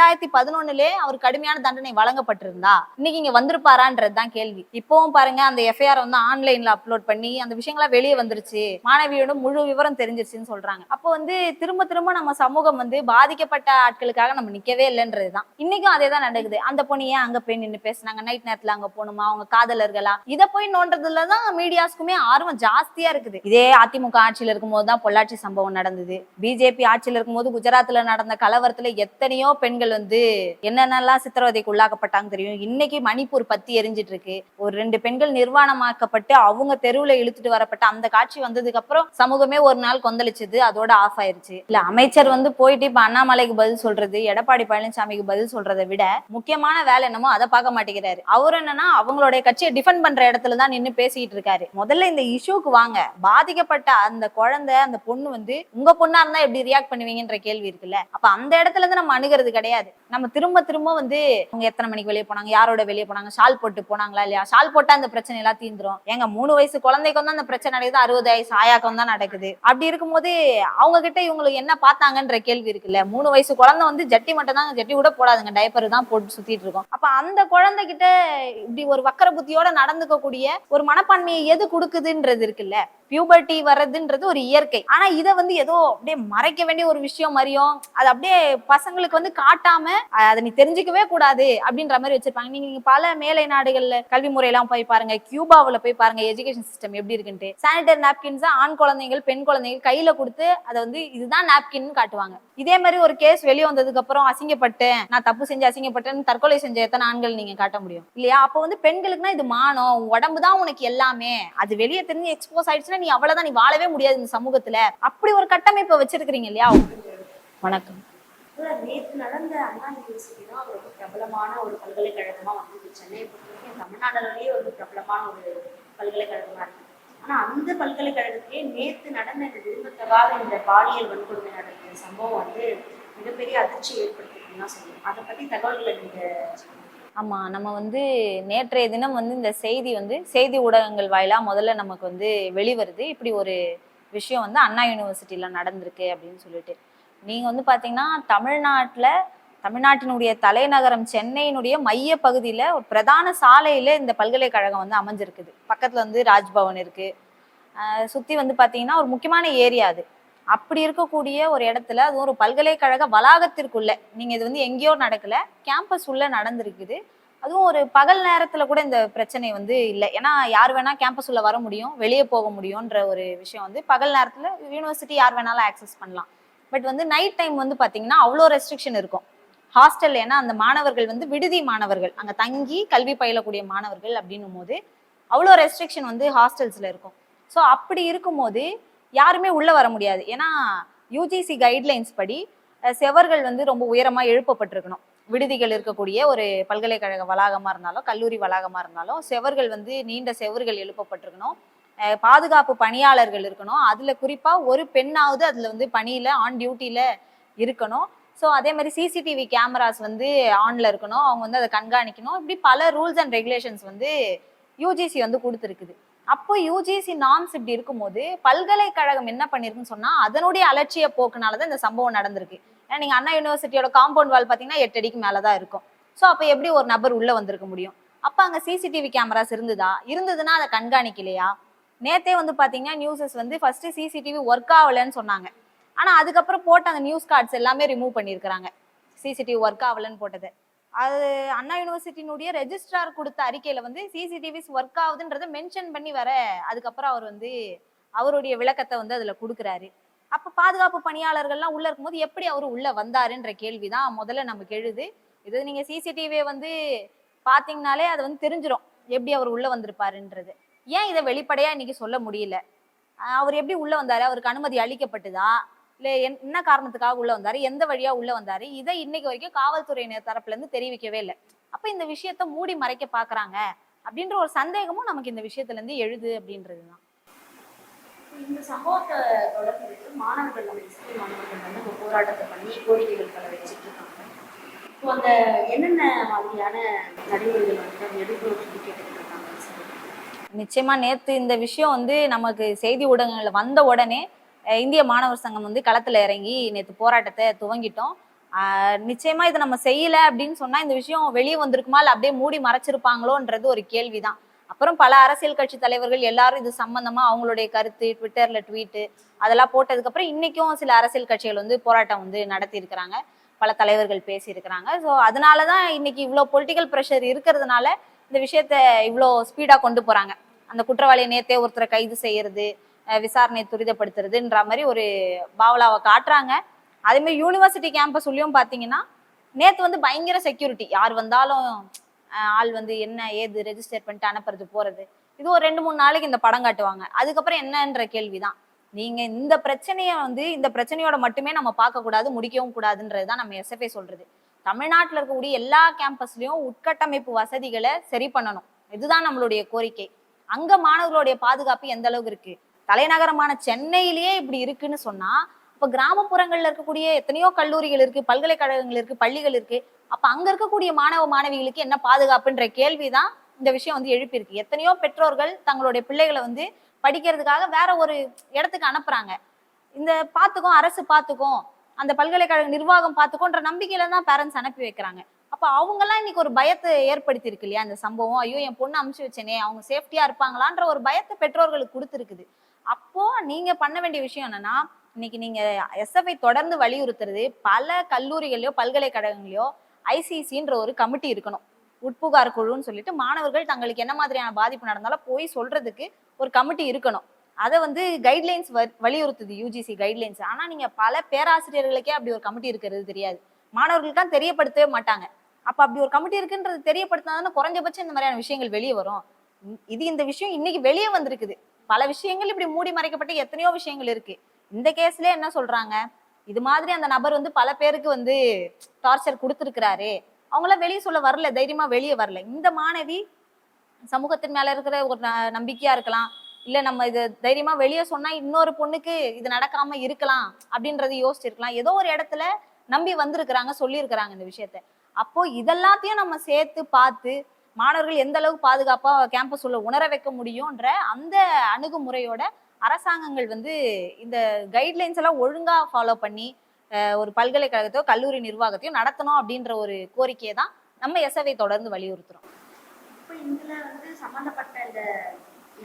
ரெண்டாயிரத்தி பதினொன்னுலே அவர் கடுமையான தண்டனை வழங்கப்பட்டிருந்தா இன்னைக்கு இங்க வந்திருப்பாரான்றது தான் கேள்வி. இப்பவும் பாருங்க அந்த எஃப்ஐஆர் வந்து ஆன்லைன்ல அப்லோட் பண்ணி அந்த விஷயங்கள்லாம் வெளியே வந்துருச்சு. மாணவியோட முழு விவரம் தெரிஞ்சிருச்சுன்னு சொல்றாங்க. அப்போ வந்து திரும்ப திரும்ப நம்ம சமூகம் வந்து பாதிக்கப்பட்ட ஆட்களுக்காக நம்ம நிக்கவே இல்லைன்றது தான். இன்னைக்கும் அதே தான் நடக்குது. அந்த பொண்ணு ஏன் அங்க போய் நின்று பேசுனாங்க? நைட் நேரத்துல அங்க போகணுமா? அவங்க காதலர்களா? இதை போய் நோன்றதுல தான் மீடியாஸ்க்குமே ஆர்வம் ஜாஸ்தியா இருக்குது. இதே அதிமுக ஆட்சியில இருக்கும்போது தான் பொள்ளாச்சி சம்பவம் நடந்தது. பிஜேபி ஆட்சியில இருக்கும்போது குஜராத்ல நடந்த கலவரத்துல எத்தனையோ பெண்கள் வந்து என்னென்னலாம் சித்திரவதைக்கு உள்ளாக்கப்பட்டாங்க தெரியும். இன்னைக்கு மணிப்பூர் பத்தி எரிஞ்சிட்டு இருக்கு ஒரு ரெண்டு பெண்கள் நிர்வாணமாக்கப்பட்டு அவங்க தெருவுல இழுத்துட்டு வரப்பட்ட அந்த காட்சி வந்ததுக்கு அப்புறம் சமூகமே ஒரு நாள் கொந்தளிச்சது. அதோட ஆஃப் ஆயிருச்சு. இல்ல அமைச்சர் வந்து போயிட்டு இப்ப அண்ணாமலைக்கு பதில் சொல்றது எடப்பாடி பழனிசாமிக்கு பதில் சொல்றதை விட முக்கியமான வேலை என்னமோ அதை பார்க்க மாட்டேங்கிறாரு. அவர் என்னன்னா அவங்களுடைய கட்சியை டிஃபெண்ட் பண்ற இடத்துல தான் நின்னு பேசிட்டு இருக்காரு. முதல்ல இந்த இஷ்யூக்கு வாங்க. பாதிக்கப்பட்ட அந்த குழந்தை அந்த பொண்ணு வந்து உங்க பொண்ணா இருந்தா எப்படி ரியாக்ட் பண்ணுவீங்கன்ற கேள்வி இருக்குல்ல. அப்ப அந்த இடத்துல இருந்து நம்ம அணுகிறது கிடையாது. நம்ம திரும்ப திரும்ப வந்து அவங்க எத்தனை மணிக்கு வெளியே போனாங்க யாரோட வெளியே போனாங்க ஷால் போட்டு போனாங்களா இல்லையா? ஷால் போட்டா அந்த பிரச்சனை எல்லாம் தீந்துரும் எங்க மூணு வயசு குழந்தைக்கு தான் அந்த பிரச்சனை நடக்குது அறுபது வயசு ஆயாக்கம் தான் நடக்குது. அப்படி இருக்கும்போது அவங்க கிட்ட இவங்களுக்கு என்ன பார்த்தாங்கன்ற கேள்வி இருக்குல்ல? மூணு வயசு குழந்தை வந்து ஜட்டி மட்டும் தான் ஜட்டி கூட போடாதுங்க. டைப்பர் தான் போட்டு சுத்திட்டு இருக்கோம். அப்ப அந்த குழந்தை கிட்ட இப்படி ஒரு வக்கர புத்தியோட நடந்துக்கக்கூடிய ஒரு மனப்பான்மையை எது கொடுக்குதுன்றது இருக்குல்ல? பியூபர்ட்டி வர்றதுன்றது ஒரு இயற்கை. ஆனா இதை வந்து ஏதோ அப்படியே மறைக்க வேண்டிய ஒரு விஷயம் மாதிரியும் அது அப்படியே பசங்களுக்கு வந்து காட்டு காட்டாம அதை நீ தெரிஞ்சுக்கவே கூடாது அப்படின்ற மாதிரி வச்சிருப்பாங்க. நீங்க பல மேலை நாடுகள்ல கல்வி முறையெல்லாம் போய் பாருங்க. கியூபாவில் போய் பாருங்க எஜுகேஷன் சிஸ்டம் எப்படி இருக்குன்ட்டு. சானிடரி நாப்கின்ஸ் ஆண் குழந்தைகள் பெண் குழந்தைகள் கையில கொடுத்து அதை வந்து இதுதான் நாப்கின் காட்டுவாங்க. இதே மாதிரி ஒரு கேஸ் வெளியே வந்ததுக்கு அப்புறம் அசிங்கப்பட்டேன். நான் தப்பு செஞ்சு அசிங்கப்பட்டேன்னு தற்கொலை செஞ்ச எத்தனை ஆண்கள் நீங்க காட்ட முடியும்? இல்லையா? அப்போ வந்து பெண்களுக்குனா இது மானம். உடம்பு தான் உனக்கு எல்லாமே. அது வெளியே தெரிஞ்சு எக்ஸ்போஸ் ஆயிடுச்சுன்னா நீ அவ்வளவுதான் நீ வாழவே முடியாது இந்த சமூகத்துல. அப்படி ஒரு கட்டமைப்பை வச்சிருக்கிறீங்க இல்லையா? வணக்கம். நேற்று நடந்த அண்ணா யூனிவர்சிட்டி தான் ஒரு ரொம்ப பிரபலமான ஒரு பல்கலைக்கழகமாக வந்தது சென்னையை பொறுத்தவரைக்கும் தமிழ்நாடுலேயே ஒரு பிரபலமான ஒரு பல்கலைக்கழகமாக இருக்குது ஆனால் அந்த பல்கலைக்கழகத்திலே நேற்று நடந்த இந்த விரும்பத்தகாத இந்த பாலியல் வன்கொடுமை நடந்த சம்பவம் வந்து மிகப்பெரிய அதிர்ச்சி ஏற்படுத்திருக்குன்னு தான் சொல்லுவோம் அதை பற்றி தகவல்களை நீங்கள் ஆமாம் நம்ம வந்து நேற்றைய தினம் வந்து இந்த செய்தி வந்து செய்தி ஊடகங்கள் வாயிலாக முதல்ல நமக்கு வந்து வெளிவருது. இப்படி ஒரு விஷயம் வந்து அண்ணா யூனிவர்சிட்டியில் நடந்திருக்கு அப்படின்னு சொல்லிட்டு. நீங்க வந்து பாத்தீங்கன்னா தமிழ்நாட்டுல தமிழ்நாட்டினுடைய தலைநகரம் சென்னையினுடைய மைய பகுதியில ஒரு பிரதான சாலையில இந்த பல்கலைக்கழகம் வந்து அமைஞ்சிருக்குது. பக்கத்துல வந்து ராஜ்பவன் இருக்கு. சுற்றி சுத்தி வந்து பாத்தீங்கன்னா ஒரு முக்கியமான ஏரியா அது. அப்படி இருக்கக்கூடிய ஒரு இடத்துல அதுவும் ஒரு பல்கலைக்கழக வளாகத்திற்குள்ள நீங்க இது வந்து எங்கேயோ நடக்கல கேம்பஸ் உள்ள நடந்திருக்குது. அதுவும் ஒரு பகல் நேரத்துல கூட இந்த பிரச்சனை வந்து இல்லை. ஏன்னா யார் வேணா கேம்பஸ் உள்ள வர முடியும் வெளியே போக முடியும்ன்ற ஒரு விஷயம் வந்து பகல் நேரத்துல யூனிவர்சிட்டி யார் வேணாலும் ஆக்சஸ் பண்ணலாம். பட் வந்து நைட் டைம் வந்து பார்த்தீங்கன்னா அவ்வளோ ரெஸ்ட்ரிக்ஷன் இருக்கும். ஹாஸ்டல் ஏன்னா அந்த மாணவர்கள் வந்து விடுதி மாணவர்கள் அங்கே தங்கி கல்வி பயிலக்கூடிய மாணவர்கள் அப்படின்னும் போது அவ்வளோ ரெஸ்ட்ரிக்ஷன் வந்து ஹாஸ்டல்ஸில் இருக்கும். ஸோ அப்படி இருக்கும்போது யாருமே உள்ளே வர முடியாது. ஏன்னா யூஜிசி கைட்லைன்ஸ் படி செவர்கள் வந்து ரொம்ப உயரமாக எழுப்பப்பட்டிருக்கணும். விடுதிகள் இருக்கக்கூடிய ஒரு பல்கலைக்கழக வளாகமாக இருந்தாலும் கல்லூரி வளாகமாக இருந்தாலும் செவர்கள் வந்து நீண்ட செவர்கள் எழுப்பப்பட்டிருக்கணும். பாதுகாப்பு பணியாளர்கள் இருக்கணும். அதுல குறிப்பா ஒரு பெண்ணாவது அதுல வந்து பணியில ஆன் டியூட்டியில் இருக்கணும். ஸோ அதே மாதிரி சிசிடிவி கேமராஸ் வந்து ஆன்ல இருக்கணும். அவங்க வந்து அதை கண்காணிக்கணும். இப்படி பல ரூல்ஸ் அண்ட் ரெகுலேஷன்ஸ் வந்து யூஜிசி வந்து கொடுத்துருக்குது. அப்போ யூஜிசி நார்ம்ஸ் இப்படி இருக்கும்போது பல்கலைக்கழகம் என்ன பண்ணிருக்குன்னு சொன்னா அதனுடைய அலட்சிய போக்குனால தான் இந்த சம்பவம் நடந்திருக்கு. ஏன்னா நீங்க அண்ணா யூனிவர்சிட்டியோட காம்பவுண்ட் வால் பார்த்தீங்கன்னா எட்டு அடிக்கு மேலதான் இருக்கும். ஸோ அப்போ எப்படி ஒரு நபர் உள்ள வந்திருக்க முடியும்? அப்போ அங்கே சிசிடிவி கேமராஸ் இருந்ததா? இருந்ததுன்னா அதை கண்காணிக்கலையா? நேத்தே வந்து பாத்தீங்கன்னா நியூஸஸ் வந்து ஃபர்ஸ்ட் சிசிடிவி ஒர்க் ஆகலைன்னு சொன்னாங்க. ஆனா அதுக்கப்புறம் போட்ட அந்த நியூஸ் கார்ட்ஸ் எல்லாமே ரிமூவ் பண்ணியிருக்கிறாங்க. சிசிடிவி ஒர்க் ஆகலைன்னு போட்டது. அது அண்ணா யூனிவர்சிட்டியினுடைய ரெஜிஸ்ட்ரார் கொடுத்த அறிக்கையில வந்து சிசிடிவிஸ் ஒர்க் ஆகுதுன்றத மென்ஷன் பண்ணி வர அதுக்கப்புறம் அவர் வந்து அவருடைய விளக்கத்தை வந்து அதுல கொடுக்குறாரு. அப்ப பாதுகாப்பு பணியாளர்கள்லாம் உள்ள இருக்கும்போது எப்படி அவர் உள்ள வந்தாருன்ற கேள்விதான் முதல்ல நமக்கு எழுது இது நீங்க சிசிடிவியை வந்து பாத்தீங்கனாலே அது வந்து தெரிஞ்சிடும் எப்படி அவர் உள்ள வந்திருப்பாருன்றது. ஏன் இதை வெளிப்படையா இன்னைக்கு சொல்ல முடியல? அவர் எப்படி உள்ள வந்தாரு? அவருக்கு அனுமதி அளிக்கப்பட்டுதா? இல்ல என்ன காரணத்துக்காக உள்ள வந்தாரு? எந்த வழியா உள்ள வந்தாரு? இதை இன்னைக்கு வரைக்கும் காவல்துறையினர் தரப்புல இருந்து தெரிவிக்கவே இல்லை. அப்ப இந்த விஷயத்த மூடி மறைக்க பாக்குறாங்க. அப்படின்ற ஒரு சந்தேகமும் நமக்கு இந்த விஷயத்துல இருந்து எழுது அப்படின்றதுதான். இந்த சம்பவத்தை தொடர்ந்து மாணவர்கள் நம்ம இஸ்லாமிய மாணவர்கள் வந்து இப்போ போராட்டத்தை பண்ணி கோரிக்கைகள் பல வச்சுட்டு இருக்காங்க இப்போ அந்த என்னென்ன மாதிரியான நடைமுறைகள் வந்து அவங்க எடுக்கணும்னு சொல்லி கேட்டுட்டு இருக்காங்க? நிச்சயமா நேத்து இந்த விஷயம் வந்து நமக்கு செய்தி ஊடகங்கள்ல வந்த உடனே இந்திய மாணவர் சங்கம் வந்து களத்துல இறங்கி நேத்து போராட்டத்தை துவங்கிட்டோம். நிச்சயமா இதை நம்ம செய்யல அப்படின்னு சொன்னா இந்த விஷயம் வெளியே வந்திருக்குமா? இல்ல அப்படியே மூடி மறைச்சிருப்பாங்களோன்றது ஒரு கேள்விதான். அப்புறம் பல அரசியல் கட்சி தலைவர்கள் எல்லாரும் இது சம்பந்தமா அவங்களுடைய கருத்து ட்விட்டர்ல ட்வீட்டு அதெல்லாம் போட்டதுக்கு அப்புறம் இன்னைக்கும் சில அரசியல் கட்சிகள் வந்து போராட்டம் வந்து நடத்தி இருக்கிறாங்க பல தலைவர்கள் பேசியிருக்கிறாங்க. ஸோ அதனால தான் இன்னைக்கு இவ்வளோ பொலிட்டிக்கல் ப்ரெஷர் இருக்கிறதுனால இந்த விஷயத்த இவ்வளோ ஸ்பீடாக கொண்டு போகிறாங்க அந்த குற்றவாளியை நேத்தே ஒருத்தரை கைது செய்யறது விசாரணையை விசாரணை துரிதப்படுத்துறதுன்ற மாதிரி ஒரு பாவலாவை காட்டுறாங்க. அதேமாதிரி யூனிவர்சிட்டி கேம்பஸ் உள்ளியும் பார்த்தீங்கன்னா நேற்று வந்து பயங்கர செக்யூரிட்டி யார் வந்தாலும் ஆள் வந்து என்ன ஏது ரெஜிஸ்டர் பண்ணிட்டு அனுப்புறது போகிறது இது ஒரு ரெண்டு மூணு நாளைக்கு இந்த படம் காட்டுவாங்க. அதுக்கப்புறம் என்னன்ற கேள்விதான். நீங்க இந்த பிரச்சனையை வந்து இந்த பிரச்சனையோட மட்டுமே நம்ம பார்க்க கூடாது முடிக்கவும் கூடாதுன்றது தான் நம்ம எஸ்எஃப்ஐ சொல்றது. தமிழ்நாட்டில் இருக்கக்கூடிய எல்லா கேம்பஸ்லயும் உட்கட்டமைப்பு வசதிகளை சரி பண்ணணும். இதுதான் நம்மளுடைய கோரிக்கை. அங்க மாணவர்களுடைய பாதுகாப்பு எந்த அளவுக்கு இருக்கு? தலைநகரமான சென்னையிலேயே இப்படி இருக்குன்னு சொன்னா இப்ப கிராமப்புறங்கள்ல இருக்கக்கூடிய எத்தனையோ கல்லூரிகள் இருக்கு பல்கலைக்கழகங்கள் இருக்கு பள்ளிகள் இருக்கு. அப்ப அங்க இருக்கக்கூடிய மாணவ மாணவிகளுக்கு என்ன பாதுகாப்புன்ற கேள்விதான் இந்த விஷயம் வந்து எழுப்பியிருக்கு. எத்தனையோ பெற்றோர்கள் தங்களுடைய பிள்ளைகளை வந்து படிக்கிறதுக்காக வேற ஒரு இடத்துக்கு அனுப்புறாங்க. இந்த பாத்துக்கும் அரசு பாத்துக்கும் அந்த பல்கலைக்கழக நிர்வாகம் பார்த்துக்கோன்ற நம்பிக்கையில தான் பேரண்ட்ஸ் அனுப்பி வைக்கிறாங்க. அப்ப அவங்கெல்லாம் இன்னைக்கு ஒரு பயத்தை ஏற்படுத்தியிருக்கு இல்லையா அந்த சம்பவம்? ஐயோ என் பொண்ணு அமுச்சு வச்சேனே அவங்க சேஃப்டியா இருப்பாங்களான்ற ஒரு பயத்தை பெற்றோர்களுக்கு கொடுத்துருக்குது. அப்போ நீங்க பண்ண வேண்டிய விஷயம் என்னன்னா இன்னைக்கு நீங்க எஸ்எஃப்ஐ தொடர்ந்து வலியுறுத்துறது பல கல்லூரிகளையோ பல்கலைக்கழகங்களையோ ஐசிசின்ற ஒரு கமிட்டி இருக்கணும். உட்புகார் குழுன்னு சொல்லிட்டு மாணவர்கள் தங்களுக்கு என்ன மாதிரியான பாதிப்பு நடந்தாலும் போய் சொல்றதுக்கு ஒரு கமிட்டி இருக்கணும். அதை வந்து கைட்லைன்ஸ் வலியுறுத்துது யூஜிசி கைட்லைன்ஸ் ஆனா நீங்க பல பேராசிரியர்களுக்கே அப்படி ஒரு கமிட்டி இருக்கிறது தெரியாது. மாணவர்களுக்கு தெரியப்படுத்தவே மாட்டாங்க. அப்ப அப்படி ஒரு கமிட்டி இருக்குன்றது தெரியப்படுத்தினா குறைஞ்சபட்சம் இந்த மாதிரியான விஷயங்கள் வெளியே வரும். இது இந்த விஷயம் இன்னைக்கு வெளியே வந்திருக்குது. பல விஷயங்கள் இப்படி மூடி மறைக்கப்பட்ட எத்தனையோ விஷயங்கள் இருக்கு. இந்த கேஸ்ல என்ன சொல்றாங்க? இது மாதிரி அந்த நபர் வந்து பல பேருக்கு வந்து டார்ச்சர் கொடுத்துருக்கிறாரு. அவங்களாம் வெளியே சொல்ல வரல தைரியமா வெளியே வரல. இந்த மாணவி சமூகத்தின் மேல இருக்கிற ஒரு ந- நம்பிக்கையா இருக்கலாம். இல்ல நம்ம இது தைரியமா வெளியே சொன்னா இன்னொரு பொண்ணுக்கு இது நடக்காம இருக்கலாம் அப்படின்றத யோசிச்சிருக்கலாம். ஏதோ ஒரு இடத்துல நம்பி வந்திருக்கிறாங்க சொல்லியிருக்கிறாங்க இந்த விஷயத்த. அப்போ இதெல்லாத்தையும் நம்ம சேர்த்து பார்த்து மாணவர்கள் எந்த அளவுக்கு பாதுகாப்பா கேம்பஸ் உள்ள உணர வைக்க முடியும்ன்ற அந்த அணுகுமுறையோட அரசாங்கங்கள் வந்து இந்த கைட்லைன்ஸ் எல்லாம் ஒழுங்கா ஃபாலோ பண்ணி ஒரு பல்கலைக்கழகத்தையோ கல்லூரி நிர்வாகத்தையும் நடத்தணும் அப்படின்ற ஒரு கோரிக்கையை தான் நம்ம எஸ்எவை தொடர்ந்து வலியுறுத்துறோம். இப்போ இதுல வந்து சம்பந்தப்பட்ட இந்த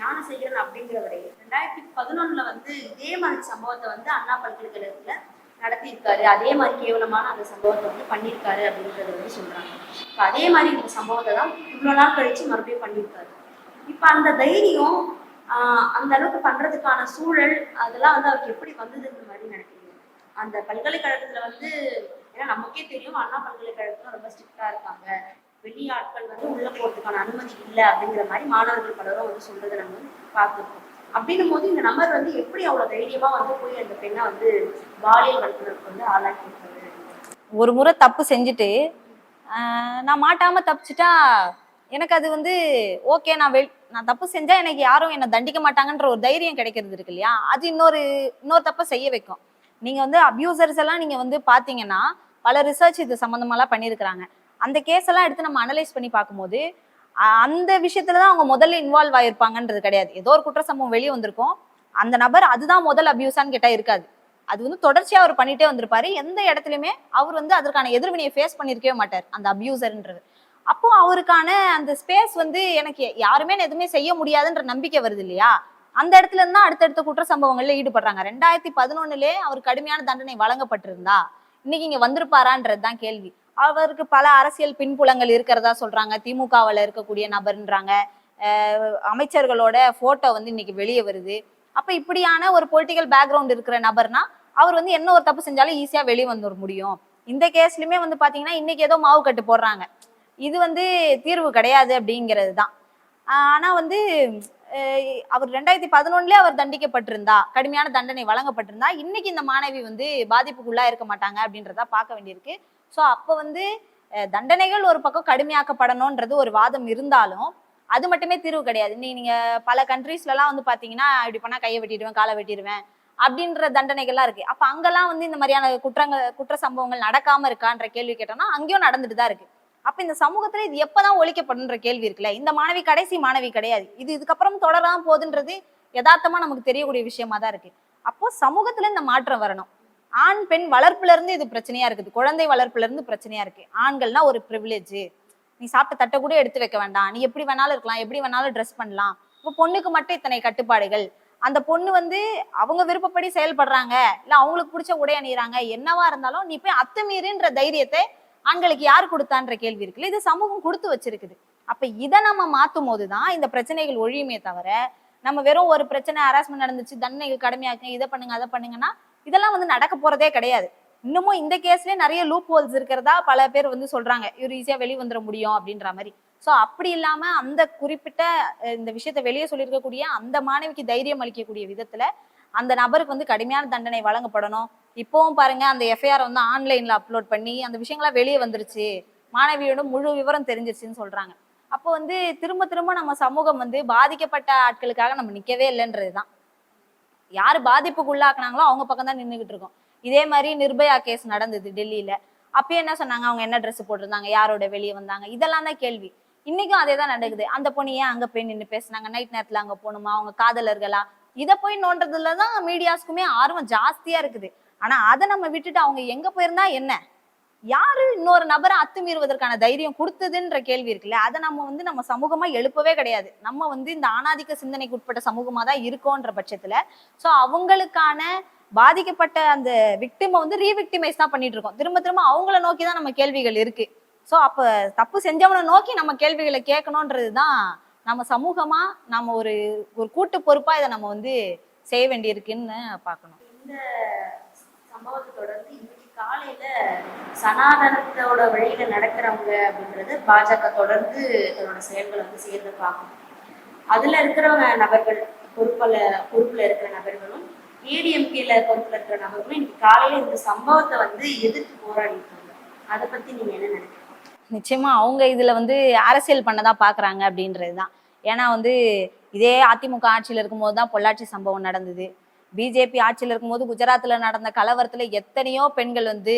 ஞானசேகரன் அப்படிங்கிறவரை ரெண்டாயிரத்தி பதினொன்னுல வந்து இதே மாதிரி சம்பவத்தை வந்து அண்ணா பல்கலைக்கழகத்துல நடத்தியிருக்காரு. அதே மாதிரி கேவலமான அந்த சம்பவத்தை வந்து பண்ணியிருக்காரு அப்படின்றத வந்து சொல்றாங்க. இப்போ அதே மாதிரி இந்த சம்பவத்தை தான் இவ்வளோ நாள் கழிச்சு மறுபடியும் பண்ணியிருக்காரு. இப்போ அந்த தைரியம் அந்த அளவுக்கு பண்றதுக்கான சூழல் அதெல்லாம் வந்து அவருக்கு எப்படி வந்ததுன்ற மாதிரி நினைக்கிறீங்க? அந்த பல்கலைக்கழகத்துல வந்து ஏன்னா நமக்கே தெரியும் அண்ணா பல்கலைக்கழகத்துல ரொம்ப ஸ்ட்ரிக்டா இருக்காங்க. வெளி ஆட்கள் வந்து உள்ள போறதுக்கான அனுமதி இல்லை அப்படிங்கிற மாதிரி மாணவர்கள் பலரும் வந்து சொல்றதை நம்ம பார்த்துருக்கோம். அப்படின்னும் போது இந்த நம்பர் வந்து எப்படி அவ்வளவு தைரியமா வந்து போய் அந்த பெண்ணை வந்து பாலியல் வல்லுறவுக்கு வந்து ஆளாக்கி ஒரு முறை தப்பு செஞ்சுட்டு நான் மாட்டாம தப்பிச்சிட்டா எனக்கு அது வந்து ஓகே நான் வெள் நான் தப்பு செஞ்சா எனக்கு யாரும் என்னை தண்டிக்க மாட்டாங்கன்ற ஒரு தைரியம் கிடைக்கிறது இருக்கு இல்லையா? அது இன்னொரு இன்னொரு தப்பை செய்ய வைக்கும். நீங்க வந்து அபியூசர்ஸ் எல்லாம் நீங்க வந்து பாத்தீங்கன்னா பல ரிசர்ச் இது சம்மந்தமாலாம் பண்ணியிருக்கிறாங்க. அந்த கேஸ் எல்லாம் எடுத்து நம்ம அனலைஸ் பண்ணி பார்க்கும்போது அந்த விஷயத்துல தான் அவங்க முதல்ல இன்வால்வ் ஆயிருப்பாங்கன்றது கிடையாது. ஏதோ ஒரு குற்ற சம்பவம் வெளியே வந்திருக்கும். அந்த நபர் அதுதான் முதல் அபியூஸான்னு கேட்டா இருக்காது. அது வந்து தொடர்ச்சியா அவர் பண்ணிட்டே வந்திருப்பாரு. எந்த இடத்துலயுமே அவர் வந்து அதற்கான எதிர்வினையை ஃபேஸ் பண்ணியிருக்கவே மாட்டார் அந்த அபியூசர்ன்றது அப்போ அவருக்கான அந்த ஸ்பேஸ் வந்து எனக்கு யாருமே நான் எதுவுமே செய்ய முடியாதுன்ற நம்பிக்கை வருது இல்லையா? அந்த இடத்துல இருந்தா அடுத்தடுத்த குற்ற சம்பவங்கள்ல ஈடுபடுறாங்க. ரெண்டாயிரத்தி பதினொன்னுலே அவர் கடுமையான தண்டனை வழங்கப்பட்டிருந்தா இன்னைக்கு இங்க வந்திருப்பாரான்றது தான் கேள்வி. அவருக்கு பல அரசியல் பின்புலங்கள் இருக்கிறதா சொல்றாங்க. திமுகவில் இருக்கக்கூடிய நபர்ன்றாங்க. அமைச்சர்களோட போட்டோ வந்து இன்னைக்கு வெளியே வருது. அப்ப இப்படியான ஒரு பொலிட்டிக்கல் பேக்ரவுண்ட் இருக்கிற நபர்னா அவர் வந்து என்ன ஒரு தப்பு செஞ்சாலும் ஈஸியா வெளியே வந்துட முடியும். இந்த கேஸ்லயுமே வந்து பாத்தீங்கன்னா இன்னைக்கு ஏதோ மாவு கட்டு போடுறாங்க. இது வந்து தீர்வு கிடையாது அப்படிங்கிறது தான் ஆனா வந்து அவர் ரெண்டாயிரத்தி பதினொன்னுல அவர் தண்டிக்கப்பட்டிருந்தா கடுமையான தண்டனை வழங்கப்பட்டிருந்தா இன்னைக்கு இந்த மாணவி வந்து பாதிப்புக்குள்ளா இருக்க மாட்டாங்க அப்படின்றத பார்க்க வேண்டியிருக்கு. ஸோ அப்போ வந்து தண்டனைகள் ஒரு பக்கம் கடுமையாக்கப்படணுன்றது ஒரு வாதம் இருந்தாலும் அது மட்டுமே தீர்வு கிடையாது. நீ நீங்கள் பல கண்ட்ரீஸ்லலாம் வந்து பார்த்தீங்கன்னா இப்படி பண்ணால் கையை வெட்டிடுவேன் காலை வெட்டிடுவேன் அப்படின்ற தண்டனைகள்லாம் இருக்குது அப்போ அங்கெல்லாம் வந்து இந்த மாதிரியான குற்றங்கள் குற்ற சம்பவங்கள் நடக்காமல் இருக்கான்ற கேள்வி கேட்டோம்னா அங்கேயும் நடந்துட்டு தான் இருக்குது அப்ப இந்த சமூகத்துல இது எப்பதான் ஒழிக்கப்படுன்ற கேள்வி இருக்குல்ல? இந்த மாணவி கடைசி மாணவி கிடையாது. இது இதுக்கப்புறம் தொடராம போகுதுன்றது யதார்த்தமா நமக்கு தெரியக்கூடிய விஷயமா தான் இருக்கு. அப்போ சமூகத்துல இந்த மாற்றம் வரணும். ஆண் பெண் வளர்ப்புல இருந்து இது பிரச்சனையா இருக்குது. குழந்தை வளர்ப்புல இருந்து பிரச்சனையா இருக்கு. ஆண்கள்னா ஒரு ப்ரிவிலேஜ் நீ சாப்பிட்ட தட்டை கூட எடுத்து வைக்க வேண்டாம். நீ எப்படி வேணாலும் இருக்கலாம். எப்படி வேணாலும் ட்ரெஸ் பண்ணலாம். இப்போ பொண்ணுக்கு மட்டும் இத்தனை கட்டுப்பாடுகள். அந்த பொண்ணு வந்து அவங்க விருப்பப்படி செயல்படுறாங்க. இல்லை அவங்களுக்கு பிடிச்ச உடை அணியிறாங்க. என்னவா இருந்தாலும் நீ போய் அத்துமீறின்ற தைரியத்தை ஆண்களுக்கு யார் கொடுத்தான்ற கேள்வி இருக்குல்ல. இது சமூகம் கொடுத்து வச்சிருக்குது. அப்ப இதை நம்ம மாத்தும் போதுதான் இந்த பிரச்சனைகள் ஒழியுமே தவிர நம்ம வெறும் ஒரு பிரச்சனை ஹராஸ்மெண்ட் நடந்துச்சு தண்டனைகள் கடுமையாக்குங்க இதை பண்ணுங்க அதை பண்ணுங்கன்னா இதெல்லாம் வந்து நடக்க போறதே கிடையாது. இன்னமும் இந்த கேஸ்லயே நிறைய லூப் ஹோல்ஸ் இருக்கிறதா பல பேர் வந்து சொல்றாங்க. இவர் ஈஸியா வெளியே வந்துட முடியும் அப்படின்ற மாதிரி. சோ அப்படி இல்லாம அந்த குறிப்பிட்ட இந்த விஷயத்த வெளியே சொல்லியிருக்கக்கூடிய அந்த மாணவிக்கு தைரியம் அளிக்கக்கூடிய விதத்துல அந்த நபருக்கு வந்து கடுமையான தண்டனை வழங்கப்படணும். இப்பவும் பாருங்க அந்த எஃப்ஐஆர் வந்து ஆன்லைன்ல அப்லோட் பண்ணி அந்த விஷயங்கள்லாம் வெளியே வந்துருச்சு. மாணவியோட முழு விவரம் தெரிஞ்சிருச்சுன்னு சொல்றாங்க. அப்போ வந்து திரும்ப திரும்ப நம்ம சமூகம் வந்து பாதிக்கப்பட்ட ஆட்களுக்காக நம்ம நிக்கவே இல்லைன்றதுதான். யார் பாதிப்புக்குள்ளாக்குனாங்களோ அவங்க பக்கம் தான் நின்றுக்கிட்டு இருக்கோம். இதே மாதிரி நிர்பயா கேஸ் நடந்தது டெல்லியில. அப்பயும் என்ன சொன்னாங்க? அவங்க என்ன ட்ரெஸ் போட்டிருந்தாங்க? யாரோட வெளியே வந்தாங்க? இதெல்லாம் தான் கேள்வி. இன்னைக்கும் அதே தான் நடக்குது. அந்த பொண்ணு ஏன் அங்க போய் நின்று பேசுனாங்க? நைட் நேரத்துல அங்க போகணுமா? அவங்க காதலர்களா? இதை போய் நோன்றதுல தான் மீடியாஸ்க்குமே ஆர்வம் ஜாஸ்தியா இருக்குது. ஆனா அதை நம்ம விட்டுட்டு அவங்க எங்க போயிருந்தா என்ன? யாரு இன்னொரு நபரை அத்துமீறுவதற்கான தைரியம் கொடுத்ததுன்ற கேள்வி இருக்குல்ல? அதை நம்ம வந்து நம்ம சமூகமா எழுப்பவே கிடையாது. நம்ம வந்து இந்த ஆணாதிக்க சிந்தனைக்கு உட்பட்ட சமூகமா தான் இருக்கோன்ற பட்சத்துல சோ அவங்களுக்கான பாதிக்கப்பட்ட அந்த விக்டிமை வந்து ரீவிக்டிமைஸ் தான் பண்ணிட்டு இருக்கோம். திரும்ப திரும்ப அவங்கள நோக்கி தான் நம்ம கேள்விகள் இருக்கு. ஸோ அப்போ தப்பு செஞ்சவனை நோக்கி நம்ம கேள்விகளை கேட்கணுன்றது தான் நம்ம சமூகமா நம்ம ஒரு ஒரு கூட்டு பொறுப்பா இதை நம்ம வந்து செய்ய வேண்டியிருக்குன்னு பார்க்கணும். இந்த சம்பவத்தை தொடர்ந்து காலையில சனாதனத்தோட வழியில நடக்கிறவங்க அப்படின்றது பாஜக தொடர்ந்து தன்னோட செயல்களை வந்து சேர்ந்து பார்க்கணும் அதுல இருக்கிறவங்க நபர்கள் பொறுப்புல பொறுப்புல இருக்கிற நபர்களும் ஏடிஎம்கேல பொறுப்புல இருக்கிற நபர்களும் இன்னைக்கு காலையில இந்த சம்பவத்தை வந்து எதிர்த்து போராடி அதை பத்தி நீங்க என்ன நினைக்கிறீங்க? நிச்சயமா அவங்க இதுல வந்து அரசியல் பண்ணதான் பாக்குறாங்க அப்படின்றதுதான். ஏன்னா வந்து இதே அதிமுக ஆட்சியில இருக்கும்போது தான் பொள்ளாச்சி சம்பவம் நடந்தது. பிஜேபி ஆட்சியில் இருக்கும்போது குஜராத்தில் நடந்த கலவரத்தில் எத்தனையோ பெண்கள் வந்து